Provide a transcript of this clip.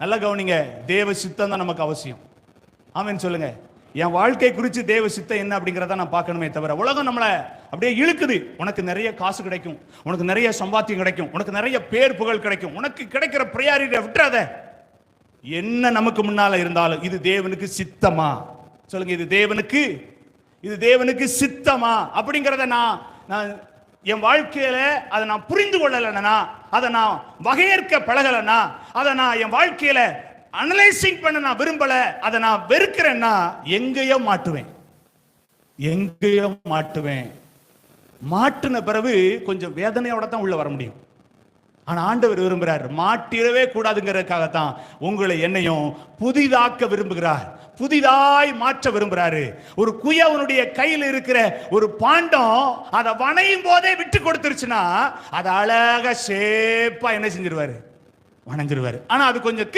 நல்லா கவனிங்க தேவ சித்தம் தான் நமக்கு அவசியம். ஆமென் சொல்லுங்க. என் வாழ்க்கை குறித்து தேவ சித்தம் என்ன அப்படிங்கிறத நான் பார்க்கணுமே தவிர உலகம் நம்மளை அப்படியே இழுக்குது. உனக்கு நிறைய காசு கிடைக்கும் உனக்கு நிறைய சம்பாத்தியம் கிடைக்கும் உனக்கு நிறைய பேர் புகழ் கிடைக்கும் உனக்கு கிடைக்கிற ப்ரியாரிட்டியை விட்டுறாத. என்ன நமக்கு முன்னால் இருந்தாலும் இது தேவனுக்கு சித்தமா? சொல்லுங்க இது தேவனுக்கு இது தேவனுக்கு சித்தமா? அப்படிங்கிறத நான் நான் என் வாழ்க்கையில அதை நான் புரிந்து கொள்ளலைன்னா அதை நான் வகையேற்க பழகலைன்னா அதை நான் என் வாழ்க்கையில அனலைசிங் பண்ண நான் விரும்பல அதை நான் வெறுக்கிறேன்னா எங்கேயோ மாட்டுவேன். எங்கேயோ மாட்டுவேன். மாட்டின பிறகு கொஞ்சம் வேதனையோட தான் உள்ள வர முடியும். ஆனா ஆண்டவர் விரும்புகிறார் மாட்டிடவே கூடாதுங்கிறதுக்காகத்தான் உங்களை என்னையும் புதிதாக்க விரும்புகிறார். புதிதாய் மாற்ற விரும்புறாரு. ஒரு குயவனுடைய கையில் இருக்கிற ஒரு பாண்டம் அதை வணையும் போதே விட்டு கொடுத்துருச்சுன்னா அதை அழகா சேப்பா என்ன செஞ்சிருவாரு? வணங்கிருவாரு. ஆனா அது கொஞ்சம்